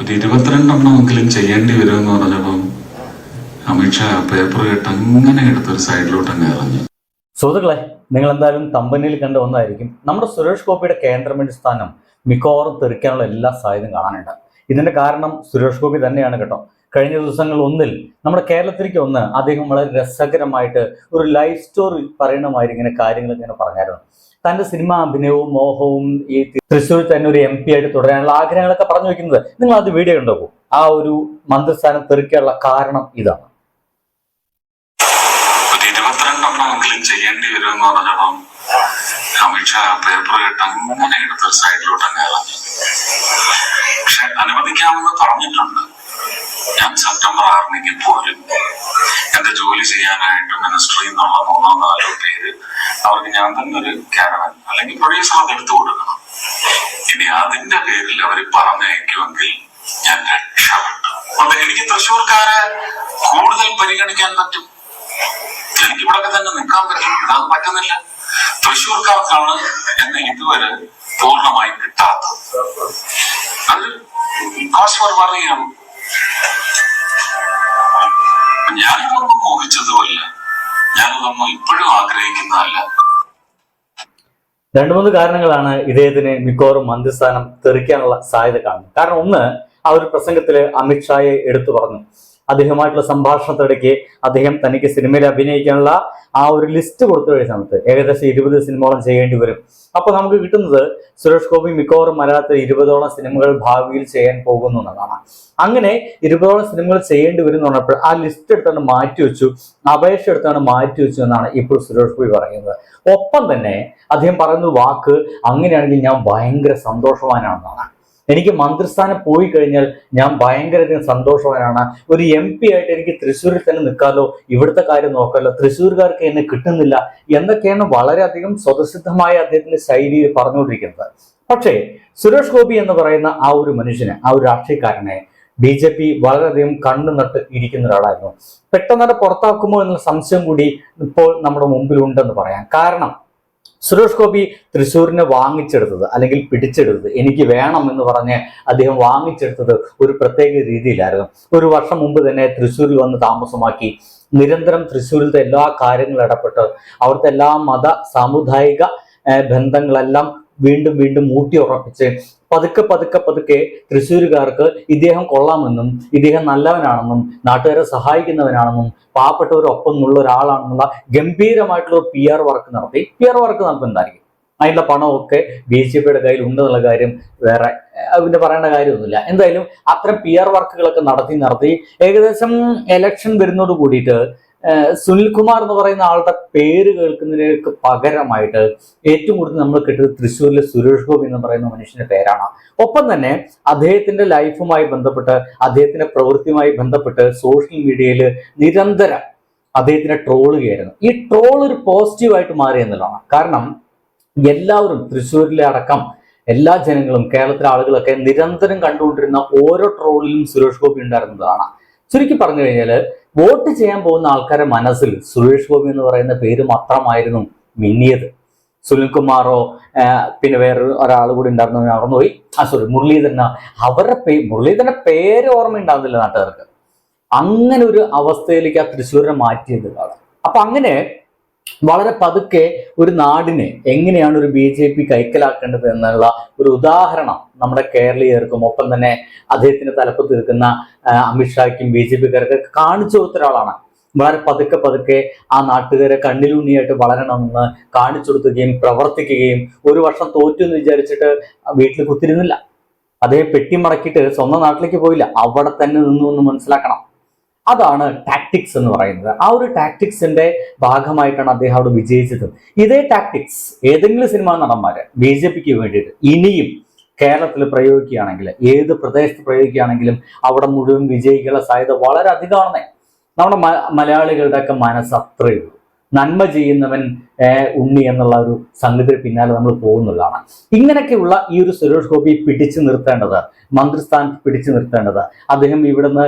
ഒരു ഇരുപത്തിരണ്ടെണ്ണമെങ്കിലും ചെയ്യേണ്ടി വരുമെന്ന് പറഞ്ഞപ്പം അമിത്ഷാ പേപ്പർ കേട്ട് അങ്ങനെ എടുത്തൊരു സൈഡിലോട്ട് അങ്ങ് ഇറങ്ങി. സുഹൃത്തുക്കളെ നിങ്ങൾ എന്തായാലും കമ്പനിയിൽ കണ്ട ഒന്നായിരിക്കും നമ്മുടെ സുരേഷ് ഗോപിയുടെ കേന്ദ്രമന്ത്രി സ്ഥാനം മിക്കവാറും തെറിക്കാനുള്ള എല്ലാ സാധ്യതയും കാണാനുണ്ട്. ഇതിന്റെ കാരണം സുരേഷ് ഗോപി തന്നെയാണ് കേട്ടോ. കഴിഞ്ഞ ദിവസങ്ങൾ ഒന്നിൽ നമ്മുടെ കേരളത്തിലേക്ക് ഒന്ന് അദ്ദേഹം വളരെ രസകരമായിട്ട് ഒരു ലൈഫ് സ്റ്റോറി പറയണമാതിരി ഇങ്ങനെ കാര്യങ്ങൾ ഇങ്ങനെ പറഞ്ഞായിരുന്നു. തന്റെ സിനിമാ അഭിനയവും മോഹവും ഈ തൃശ്ശൂരിൽ തന്നെ ഒരു എം പി ആയിട്ട് തുടരാനുള്ള ആഗ്രഹങ്ങളൊക്കെ പറഞ്ഞു വെക്കുന്നത്. നിങ്ങൾ അത് വീഡിയോ ഉണ്ടാവും ആ ഒരു മന്ത്രിസ്ഥാനം തെറിക്കാനുള്ള കാരണം ഇതാണ്. ചെയ്യേണ്ടി സൈഡിലോട്ട് അനുവദിക്കാമെന്ന് പറഞ്ഞിട്ടുണ്ട്. ഞാൻ സെപ്റ്റംബർ ആറിനെങ്കിൽ പോലും എന്റെ ജോലി ചെയ്യാനായിട്ട് മിനിസ്ട്രി എന്നുള്ള മൂന്നോ ഞാൻ തന്നെ ഒരു കാരവൻ അല്ലെങ്കിൽ പ്രൊഡ്യൂസർ അത് എടുത്തു കൊടുക്കണം. ഇനി അതിന്റെ പേരിൽ അവർ പറഞ്ഞയക്കുമെങ്കിൽ ഞാൻ രക്ഷപ്പെട്ടു. അപ്പൊ എനിക്ക് തൃശ്ശൂർക്കാരെ കൂടുതൽ പരിഗണിക്കാൻ പറ്റും. എനിക്ക് ഇവിടെ തന്നെ നിൽക്കാൻ പറ്റും. അത് പറ്റുന്നില്ല. തൃശ്ശൂർക്കാർക്കാണ് എന്നെ ഇതുവരെ പൂർണമായി കിട്ടാത്തത്. അത് കോസ് ഫോർ ഞാനിതൊന്നും മോഹിച്ചതുമല്ല. ഞാനിതൊന്നും ഇപ്പോഴും ആഗ്രഹിക്കുന്നതല്ല. രണ്ടു മൂന്ന് കാരണങ്ങളാണ് ഇദ്ദേഹത്തിന് മിക്കവാറും മന്ത്രിസ്ഥാനം തെറിക്കാനുള്ള സാധ്യത കാണുന്നത്. കാരണം ഒന്ന് ആ ഒരു പ്രസംഗത്തിൽ അമിത്ഷായെ എടുത്തു പറഞ്ഞു. അദ്ദേഹമായിട്ടുള്ള സംഭാഷണത്തിനിടയ്ക്ക് അദ്ദേഹം തനിക്ക് സിനിമയിൽ അഭിനയിക്കാനുള്ള ആ ഒരു ലിസ്റ്റ് കൊടുത്തു കഴിഞ്ഞ സമയത്ത്. ഏകദേശം ഇരുപത് സിനിമകളും ചെയ്യേണ്ടി വരും. അപ്പൊ നമുക്ക് കിട്ടുന്നത് സുരേഷ് ഗോപി മിക്കവാറും മലയാളത്തിൽ ഇരുപതോളം സിനിമകൾ ഭാവിയിൽ ചെയ്യാൻ പോകുന്നു എന്നതാണ്. അങ്ങനെ ഇരുപതോളം സിനിമകൾ ചെയ്യേണ്ടി വരും എന്ന് പറഞ്ഞപ്പോൾ ആ ലിസ്റ്റ് എടുത്താണ് മാറ്റി വെച്ചു. അപേക്ഷ എടുത്താണ് മാറ്റി വെച്ചു എന്നാണ് ഇപ്പോൾ സുരേഷ് ഗോപി പറയുന്നത്. ഒപ്പം തന്നെ അദ്ദേഹം പറയുന്ന വാക്ക് അങ്ങനെയാണെങ്കിൽ ഞാൻ ഭയങ്കര സന്തോഷവാനാണെന്നാണ്. എനിക്ക് മന്ത്രിസ്ഥാനം പോയി കഴിഞ്ഞാൽ ഞാൻ ഭയങ്കരധികം സന്തോഷവാനാണ്. ഒരു എം പി ആയിട്ട് എനിക്ക് തൃശ്ശൂരിൽ തന്നെ നിൽക്കാമല്ലോ ഇവിടുത്തെ കാര്യം നോക്കാമല്ലോ തൃശ്ശൂർകാർക്ക് എന്നെ കിട്ടുന്നില്ല എന്നൊക്കെയാണ് വളരെയധികം സ്വതസിദ്ധമായ അദ്ദേഹത്തിന്റെ ശൈലിയിൽ പറഞ്ഞുകൊണ്ടിരിക്കുന്നത്. പക്ഷേ സുരേഷ് ഗോപി എന്ന് പറയുന്ന ആ ഒരു മനുഷ്യനെ ആ ഒരു രാഷ്ട്രീയക്കാരനെ ബി ജെ പി വളരെയധികം കണ്ണു നട്ട് ഇരിക്കുന്ന ഒരാളായിരുന്നു. പെട്ടെന്ന് പുറത്താക്കുമോ എന്നുള്ള സംശയം കൂടി ഇപ്പോൾ നമ്മുടെ മുമ്പിലുണ്ടെന്ന് പറയാം. കാരണം സുരേഷ് ഗോപി തൃശ്ശൂരിനെ വാങ്ങിച്ചെടുത്തത് അല്ലെങ്കിൽ പിടിച്ചെടുത്തത് എനിക്ക് വേണം എന്ന് പറഞ്ഞ് അദ്ദേഹം വാങ്ങിച്ചെടുത്തത് ഒരു പ്രത്യേക രീതിയിലായിരുന്നു. ഒരു വർഷം മുമ്പ് തന്നെ തൃശ്ശൂരിൽ വന്ന് താമസമാക്കി. നിരന്തരം തൃശ്ശൂരിലത്തെ എല്ലാ കാര്യങ്ങളും ഇടപെട്ട് അവിടുത്തെ എല്ലാ മത സാമുദായിക ബന്ധങ്ങളെല്ലാം വീണ്ടും വീണ്ടും ഊട്ടി ഉറപ്പിച്ച് പതുക്കെ പതുക്കെ പതുക്കെ തൃശ്ശൂരുകാർക്ക് ഇദ്ദേഹം കൊള്ളാമെന്നും ഇദ്ദേഹം നല്ലവനാണെന്നും നാട്ടുകാരെ സഹായിക്കുന്നവനാണെന്നും പാവപ്പെട്ടവരൊപ്പം ഉള്ള ഒരാളാണെന്നുള്ള ഗംഭീരമായിട്ടുള്ള പി ആർ വർക്ക് നടത്തി. പി ആർ വർക്ക് നടത്തുന്നതായിരിക്കും അതിനുള്ള പണമൊക്കെ ബി ജെ പിയുടെ കയ്യിൽ ഉണ്ടെന്നുള്ള കാര്യം വേറെ അതിന്റെ പറയേണ്ട കാര്യമൊന്നുമില്ല. എന്തായാലും അത്തരം പി ആർ വർക്കുകളൊക്കെ നടത്തി നടത്തി ഏകദേശം എലക്ഷൻ വരുന്നതോട് കൂടിയിട്ട് സുനിൽകുമാർ എന്ന് പറയുന്ന ആളുടെ പേര് കേൾക്കുന്നതിലേക്ക് പകരമായിട്ട് ഏറ്റവും കൂടുതൽ നമ്മൾ കിട്ടുന്നത് തൃശ്ശൂരിലെ സുരേഷ് ഗോപി എന്ന് പറയുന്ന മനുഷ്യന്റെ പേരാണ്. ഒപ്പം തന്നെ അദ്ദേഹത്തിന്റെ ലൈഫുമായി ബന്ധപ്പെട്ട് അദ്ദേഹത്തിന്റെ പ്രവൃത്തിയുമായി ബന്ധപ്പെട്ട് സോഷ്യൽ മീഡിയയിൽ നിരന്തരം അദ്ദേഹത്തിനെ ട്രോളുകയായിരുന്നു ഈ ട്രോൾ ഒരു പോസിറ്റീവായിട്ട് മാറി എന്നുള്ളതാണ്. കാരണം എല്ലാവരും തൃശ്ശൂരിലെ അടക്കം എല്ലാ ജനങ്ങളും കേരളത്തിലെ ആളുകളൊക്കെ നിരന്തരം കണ്ടുകൊണ്ടിരുന്ന ഓരോ ട്രോളിലും സുരേഷ് ഗോപി ഉണ്ടായിരുന്നതാണ്. ചുരുക്കി പറഞ്ഞു കഴിഞ്ഞാൽ വോട്ട് ചെയ്യാൻ പോകുന്ന ആൾക്കാരുടെ മനസ്സിൽ സുരേഷ് ഗോപി എന്ന് പറയുന്ന പേര് മാത്രമായിരുന്നു മിന്നിയത്. സുനിൽകുമാറോ പിന്നെ വേറൊരു ഒരാൾ കൂടി ഉണ്ടായിരുന്നു മറന്നുപോയി ആ സോറി മുരളീധരൻ. അവരുടെ പേ മുരളീധരന്റെ പേര് ഓർമ്മ ഉണ്ടാകുന്നില്ല നാട്ടുകാർക്ക്. അങ്ങനെ ഒരു അവസ്ഥയിലേക്ക് ആ തൃശ്ശൂരിനെ മാറ്റിയതാണ് അപ്പൊ അങ്ങനെ വളരെ പതുക്കെ ഒരു നാടിനെ എങ്ങനെയാണ് ഒരു ബി ജെ പി കൈക്കലാക്കേണ്ടത് എന്നുള്ള ഒരു ഉദാഹരണം നമ്മുടെ കേരളീയർക്കും ഒപ്പം തന്നെ അദ്ദേഹത്തിന്റെ തലപ്പത്ത് നിൽക്കുന്ന അമിത്ഷായ്ക്കും ബി ജെ പിക്കാർക്കും കാണിച്ചു കൊടുത്ത ഒരാളാണ് വളരെ പതുക്കെ പതുക്കെ ആ നാട്ടുകാരെ കണ്ണിലുണ്ണിയായിട്ട് വളരണമെന്ന് കാണിച്ചു കൊടുക്കുകയും പ്രവർത്തിക്കുകയും ഒരു വർഷം തോറ്റു എന്ന് വിചാരിച്ചിട്ട് വീട്ടിൽ കുത്തിരുന്നില്ല അദ്ദേഹം പെട്ടി മടക്കിയിട്ട് സ്വന്തം നാട്ടിലേക്ക് പോയില്ല. അവിടെ തന്നെ നിന്നു എന്ന് മനസ്സിലാക്കണം. അതാണ് ടാക്ടിക്സ് എന്ന് പറയുന്നത്. ആ ഒരു ടാക്ടിക്സിന്റെ ഭാഗമായിട്ടാണ് അദ്ദേഹം അവിടെ വിജയിച്ചത്. ഇതേ ടാക്ടിക്സ് ഏതെങ്കിലും സിനിമാ നടന്മാര് ബി ജെ പിക്ക് വേണ്ടിയിട്ട് ഇനിയും കേരളത്തിൽ പ്രയോഗിക്കുകയാണെങ്കിൽ ഏത് പ്രദേശത്ത് പ്രയോഗിക്കുകയാണെങ്കിലും അവിടെ മുഴുവൻ വിജയിക്കാനുള്ള സാധ്യത വളരെ അധികമാണെന്നേ നമ്മുടെ മലയാളികളുടെയൊക്കെ മനസ്സ് അത്രയേ ഉള്ളൂ നന്മ ചെയ്യുന്നവൻ ഉണ്ണി എന്നുള്ള ഒരു സംഗതിയുടെ പിന്നാലെ നമ്മൾ പോകുന്നുള്ളതാണ്. ഇങ്ങനെയൊക്കെയുള്ള ഈ ഒരു സുരേഷ് ഗോപി പിടിച്ചു നിർത്തേണ്ടത് മന്ത്രിസ്ഥാനത്ത് പിടിച്ചു നിർത്തേണ്ടത് അദ്ദേഹം ഇവിടുന്ന്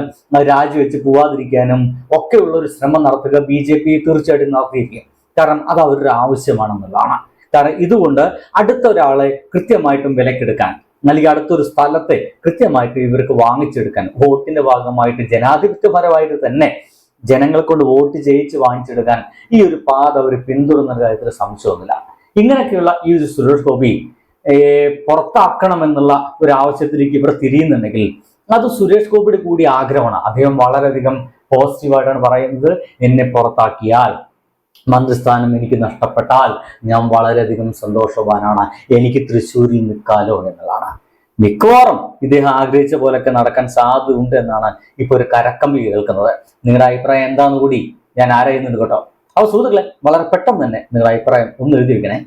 രാജിവെച്ച് പോവാതിരിക്കാനും ഒക്കെയുള്ള ഒരു ശ്രമം നടത്തുക ബി ജെ പി തീർച്ചയായിട്ടും നടത്തിയിരിക്കും. കാരണം അത് അവരുടെ ആവശ്യമാണെന്നുള്ളതാണ്. കാരണം ഇതുകൊണ്ട് അടുത്ത ഒരാളെ കൃത്യമായിട്ടും വിലക്കെടുക്കാൻ അല്ലെങ്കിൽ അടുത്തൊരു സ്ഥലത്തെ കൃത്യമായിട്ട് ഇവർക്ക് വാങ്ങിച്ചെടുക്കാൻ വോട്ടിന്റെ ഭാഗമായിട്ട് ജനാധിപത്യപരമായിട്ട് തന്നെ ജനങ്ങൾ കൊണ്ട് വോട്ട് ചെയ്യിച്ച് വാങ്ങിച്ചെടുക്കാൻ ഈ ഒരു പാത അവർ പിന്തുടർന്ന കാര്യത്തിൽ സംശയമൊന്നുമില്ല. ഇങ്ങനെയൊക്കെയുള്ള ഈ ഒരു സുരേഷ് ഗോപി പുറത്താക്കണമെന്നുള്ള ഒരു ആവശ്യത്തിലേക്ക് ഇവർ തിരിയുന്നുണ്ടെങ്കിൽ അത് സുരേഷ് ഗോപിയുടെ കൂടി ആഗ്രഹമാണ്. അദ്ദേഹം വളരെയധികം പോസിറ്റീവായിട്ടാണ് പറയുന്നത്. എന്നെ പുറത്താക്കിയാൽ മന്ത്രിസ്ഥാനം എനിക്ക് നഷ്ടപ്പെട്ടാൽ ഞാൻ വളരെയധികം സന്തോഷവാനാണ്. എനിക്ക് തൃശ്ശൂരിൽ നിൽക്കാലോ എന്നുള്ളതാണ്. മിക്കവാറും ഇദ്ദേഹം ആഗ്രഹിച്ച പോലൊക്കെ നടക്കാൻ സാധ്യതയുണ്ട് എന്നാണ് ഇപ്പൊ ഒരു കരക്കമ്പി കേൾക്കുന്നത്. നിങ്ങളുടെ അഭിപ്രായം എന്താണെന്ന് കൂടി ഞാൻ ആരായുന്നുണ്ട് കേട്ടോ? അപ്പോൾ സുഹൃത്തുക്കളെ വളരെ പെട്ടെന്ന് തന്നെ നിങ്ങളുടെ അഭിപ്രായം ഒന്ന് എഴുതി വെക്കണേ.